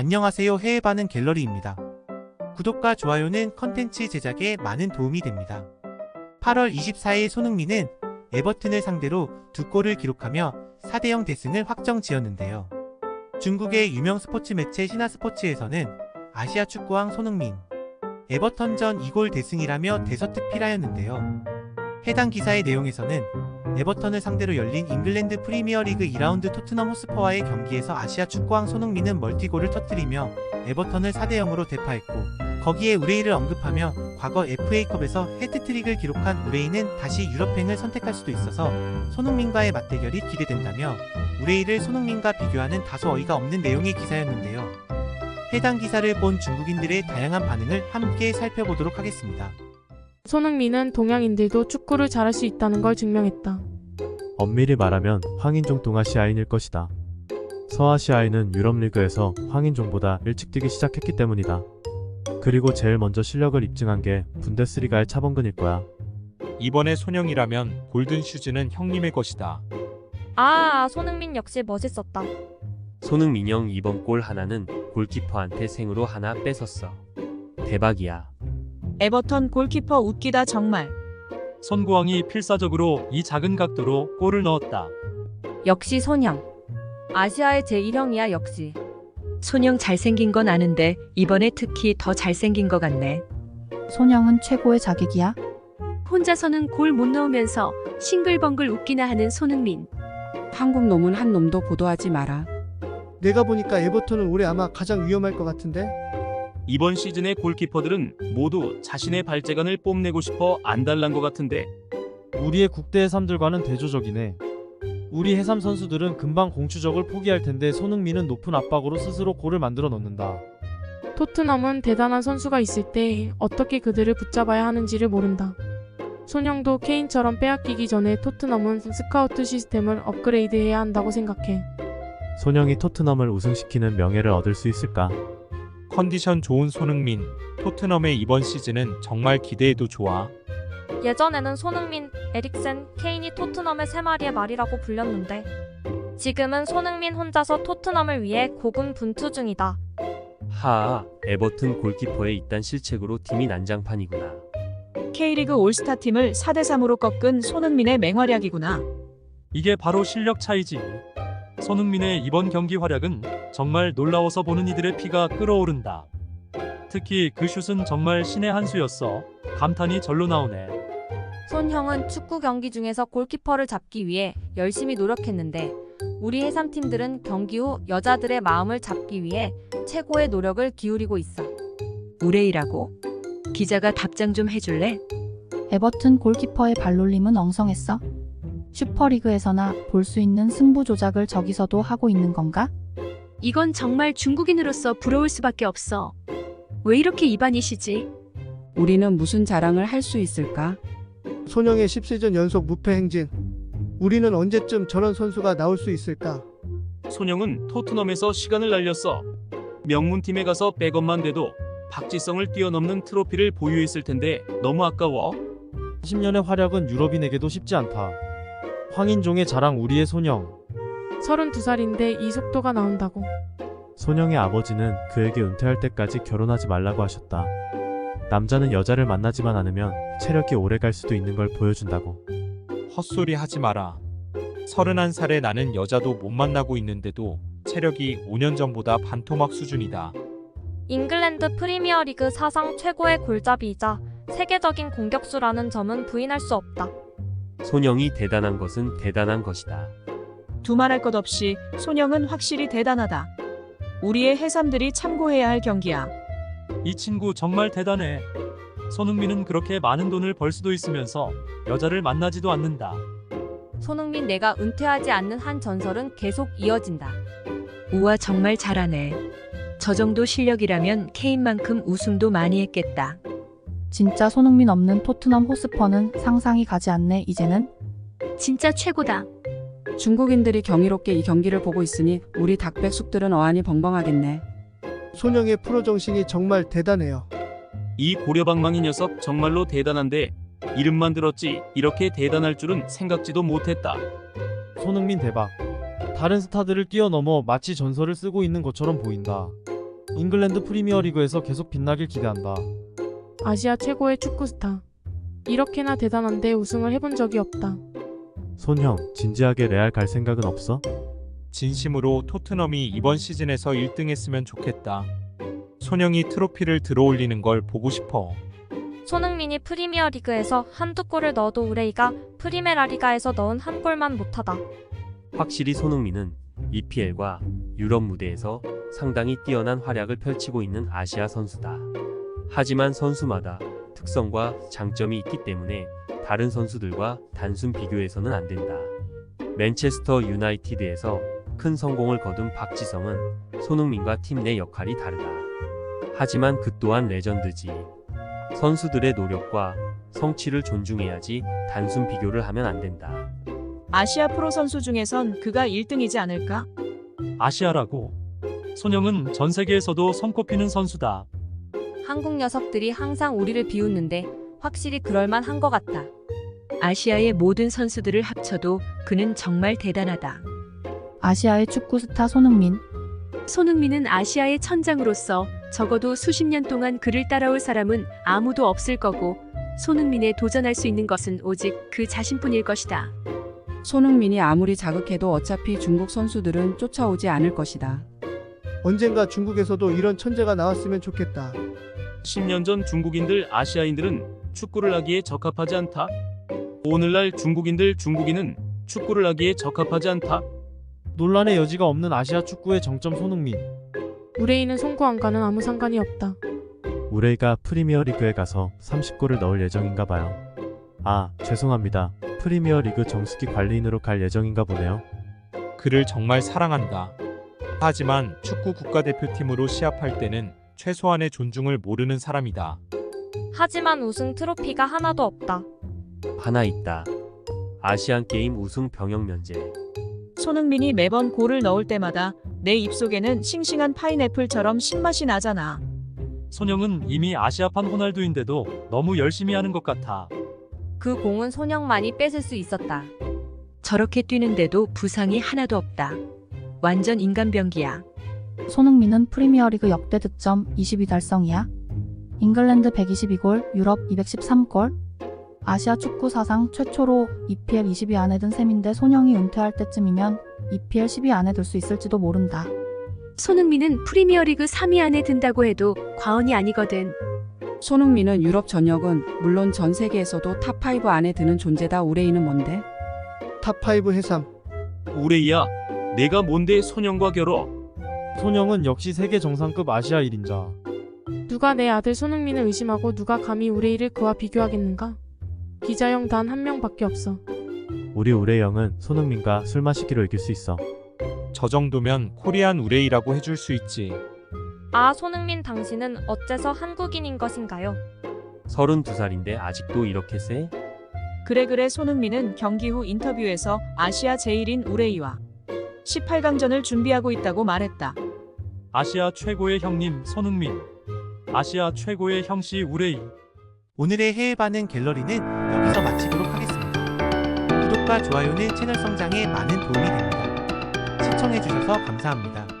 안녕하세요 해외 반응 갤러리입니다. 구독과 좋아요는 컨텐츠 제작에 많은 도움이 됩니다. 8월 24일 손흥민은 에버튼을 상대로 두 골을 기록하며 4대0 대승을 확정 지었는데요. 중국의 유명 스포츠 매체 신화스포츠에서는 아시아 축구왕 손흥민, 에버턴전 2골 대승이라며 대서특필하였는데요. 해당 기사의 내용에서는 에버턴을 상대로 열린 잉글랜드 프리미어리그 2라운드 토트넘 호스퍼와의 경기에서 아시아 축구왕 손흥민은 멀티골을 터뜨리며 에버턴을 4대0으로 대파했고 거기에 우레이를 언급하며 과거 FA컵에서 헤트트릭을 기록한 우레이는 다시 유럽행을 선택할 수도 있어서 손흥민과의 맞대결이 기대된다며 우레이를 손흥민과 비교하는 다소 어이가 없는 내용의 기사였는데요. 해당 기사를 본 중국인들의 다양한 반응을 함께 살펴보도록 하겠습니다. 손흥민은 동양인들도 축구를 잘할 수 있다는 걸 증명했다. 엄밀히 말하면 황인종 동아시아인일 것이다. 서아시아인은 유럽리그에서 황인종보다 일찍 뛰기 시작했기 때문이다. 그리고 제일 먼저 실력을 입증한 게 분데스리가의 차범근일 거야. 이번에 손영이라면 골든 슈즈는 형님의 것이다. 아, 손흥민 역시 멋있었다. 손흥민 형 이번 골 하나는 골키퍼한테 생으로 하나 뺏었어. 대박이야. 에버턴 골키퍼 웃기다 정말. 손구왕이 필사적으로 이 작은 각도로 골을 넣었다. 역시 손영. 아시아의 제1형이야 역시. 손영 잘생긴 건 아는데 이번에 특히 더 잘생긴 것 같네. 손영은 최고의 자객이야. 혼자서는 골 못 넣으면서 싱글벙글 웃기나 하는 손흥민. 한국 놈은 한 놈도 보도하지 마라. 내가 보니까 에버턴은 올해 아마 가장 위험할 것 같은데? 이번 시즌의 골키퍼들은 모두 자신의 발재간을 뽐내고 싶어 안달난 것 같은데 우리의 국대 해삼들과는 대조적이네. 우리 해삼 선수들은 금방 공추적을 포기할 텐데 손흥민은 높은 압박으로 스스로 골을 만들어 넣는다. 토트넘은 대단한 선수가 있을 때 어떻게 그들을 붙잡아야 하는지를 모른다. 손영도 케인처럼 빼앗기기 전에 토트넘은 스카우트 시스템을 업그레이드해야 한다고 생각해. 손영이 토트넘을 우승시키는 명예를 얻을 수 있을까? 컨디션 좋은 손흥민, 토트넘의 이번 시즌은 정말 기대해도 좋아. 예전에는 손흥민, 에릭센, 케인이 토트넘의 세 마리의 말이라고 불렸는데 지금은 손흥민 혼자서 토트넘을 위해 고군분투 중이다. 하아, 에버튼 골키퍼의 이딴 실책으로 팀이 난장판이구나. K리그 올스타 팀을 4대 3으로 꺾은 손흥민의 맹활약이구나. 이게 바로 실력 차이지. 손흥민의 이번 경기 활약은 정말 놀라워서 보는 이들의 피가 끓어오른다. 특히 그 슛은 정말 신의 한 수였어. 감탄이 절로 나오네. 손 형은 축구 경기 중에서 골키퍼를 잡기 위해 열심히 노력했는데 우리 해삼팀들은 경기 후 여자들의 마음을 잡기 위해 최고의 노력을 기울이고 있어. 우레이라고? 기자가 답장 좀 해줄래? 에버튼 골키퍼의 발놀림은 엉성했어. 슈퍼리그에서나 볼 수 있는 승부 조작을 저기서도 하고 있는 건가? 이건 정말 중국인으로서 부러울 수밖에 없어. 왜 이렇게 입안이시지? 우리는 무슨 자랑을 할 수 있을까? 손영의 10시즌 연속 무패 행진. 우리는 언제쯤 저런 선수가 나올 수 있을까? 손영은 토트넘에서 시간을 날렸어. 명문팀에 가서 백업만 돼도 박지성을 뛰어넘는 트로피를 보유했을 텐데 너무 아까워. 10년의 활약은 유럽인에게도 쉽지 않다. 황인종의 자랑 우리의 손영. 32살인데 이 속도가 나온다고. 손영의 아버지는 그에게 은퇴할 때까지 결혼하지 말라고 하셨다. 남자는 여자를 만나지만 않으면 체력이 오래 갈 수도 있는 걸 보여준다고. 헛소리 하지 마라. 31살에 나는 여자도 못 만나고 있는데도 체력이 5년 전보다 반토막 수준이다. 잉글랜드 프리미어리그 사상 최고의 골잡이이자 세계적인 공격수라는 점은 부인할 수 없다. 손영이 대단한 것은 대단한 것이다. 두말할 것 없이 손영은 확실히 대단하다. 우리의 해삼들이 참고해야 할 경기야. 이 친구 정말 대단해. 손흥민은 그렇게 많은 돈을 벌 수도 있으면서 여자를 만나지도 않는다. 손흥민 내가 은퇴하지 않는 한 전설은 계속 이어진다. 우와 정말 잘하네. 저 정도 실력이라면 케인만큼 우승도 많이 했겠다. 진짜 손흥민 없는 토트넘 호스퍼는 상상이 가지 않네 이제는. 진짜 최고다. 중국인들이 경이롭게 이 경기를 보고 있으니 우리 닭백숙들은 어안이 벙벙하겠네. 손영의 프로 정신이 정말 대단해요. 이 고려방망이 녀석 정말로 대단한데 이름만 들었지 이렇게 대단할 줄은 생각지도 못했다. 손흥민 대박. 다른 스타들을 뛰어넘어 마치 전설을 쓰고 있는 것처럼 보인다. 잉글랜드 프리미어리그에서 계속 빛나길 기대한다. 아시아 최고의 축구 스타. 이렇게나 대단한데 우승을 해본 적이 없다. 손형, 진지하게 레알 갈 생각은 없어? 진심으로 토트넘이 이번 시즌에서 1등 했으면 좋겠다. 손영이 트로피를 들어올리는 걸 보고 싶어. 손흥민이 프리미어리그에서 한두 골을 넣어도 우레이가 프리메라리가에서 넣은 한 골만 못하다. 확실히 손흥민은 EPL과 유럽 무대에서 상당히 뛰어난 활약을 펼치고 있는 아시아 선수다. 하지만 선수마다 특성과 장점이 있기 때문에 다른 선수들과 단순 비교해서는 안 된다. 맨체스터 유나이티드에서 큰 성공을 거둔 박지성은 손흥민과 팀 내 역할이 다르다. 하지만 그 또한 레전드지. 선수들의 노력과 성취를 존중해야지 단순 비교를 하면 안 된다. 아시아 프로 선수 중에선 그가 1등이지 않을까? 아시아라고. 손영은 전 세계에서도 손꼽히는 선수다. 한국 녀석들이 항상 우리를 비웃는데 확실히 그럴만 한 것 같다. 아시아의 모든 선수들을 합쳐도 그는 정말 대단하다. 아시아의 축구 스타 손흥민. 손흥민은 아시아의 천장으로서 적어도 수십 년 동안 그를 따라올 사람은 아무도 없을 거고 손흥민에 도전할 수 있는 것은 오직 그 자신뿐일 것이다. 손흥민이 아무리 자극해도 어차피 중국 선수들은 쫓아오지 않을 것이다. 언젠가 중국에서도 이런 천재가 나왔으면 좋겠다. 10년 전 중국인들 아시아인들은 축구를 하기에 적합하지 않다. 오늘날 중국인들 중국인은 축구를 하기에 적합하지 않다. 논란의 여지가 없는 아시아 축구의 정점 손흥민. 우레이는 송구안과는 아무 상관이 없다. 우레이가 프리미어 리그에 가서 30골을 넣을 예정인가 봐요. 아, 죄송합니다. 프리미어 리그 정수기 관리인으로 갈 예정인가 보네요. 그를 정말 사랑한다. 하지만 축구 국가대표팀으로 시합할 때는 최소한의 존중을 모르는 사람이다. 하지만 우승 트로피가 하나도 없다. 하나 있다. 아시안 게임 우승 병역 면제. 손흥민이 매번 골을 넣을 때마다 내 입속에는 싱싱한 파인애플처럼 신맛이 나잖아. 손영은 이미 아시아판 호날두인데도 너무 열심히 하는 것 같아. 그 공은 손영만이 뺏을 수 있었다. 저렇게 뛰는데도 부상이 하나도 없다. 완전 인간병기야. 손흥민은 프리미어리그 역대 득점 22 달성이야. 잉글랜드 122골, 유럽 213골. 아시아 축구 사상 최초로 EPL 20위 안에 든 셈인데 손영이 은퇴할 때쯤이면 EPL 10위 안에 들 수 있을지도 모른다. 손흥민은 프리미어리그 3위 안에 든다고 해도 과언이 아니거든. 손흥민은 유럽 전역은 물론 전 세계에서도 탑5 안에 드는 존재다. 우레이는 뭔데? 탑5 해삼. 우레이야, 내가 뭔데 손영과 결혼? 손영은 역시 세계 정상급 아시아 1인자. 누가 내 아들 손흥민을 의심하고 누가 감히 우레이를 그와 비교하겠는가? 기자형 단 한 명밖에 없어. 우리 우레이 형은 손흥민과 술 마시기로 이길 수 있어. 저 정도면 코리안 우레이라고 해줄 수 있지. 아, 손흥민 당신은 어째서 한국인인 것인가요? 32살인데 아직도 이렇게 세? 그래 그래 손흥민은 경기 후 인터뷰에서 아시아 제1인 우레이와 18강전을 준비하고 있다고 말했다. 아시아 최고의 형님 손흥민. 아시아 최고의 형씨 우레이. 오늘의 해외 반응 갤러리는 여기서 마치도록 하겠습니다. 구독과 좋아요는 채널 성장에 많은 도움이 됩니다. 시청해주셔서 감사합니다.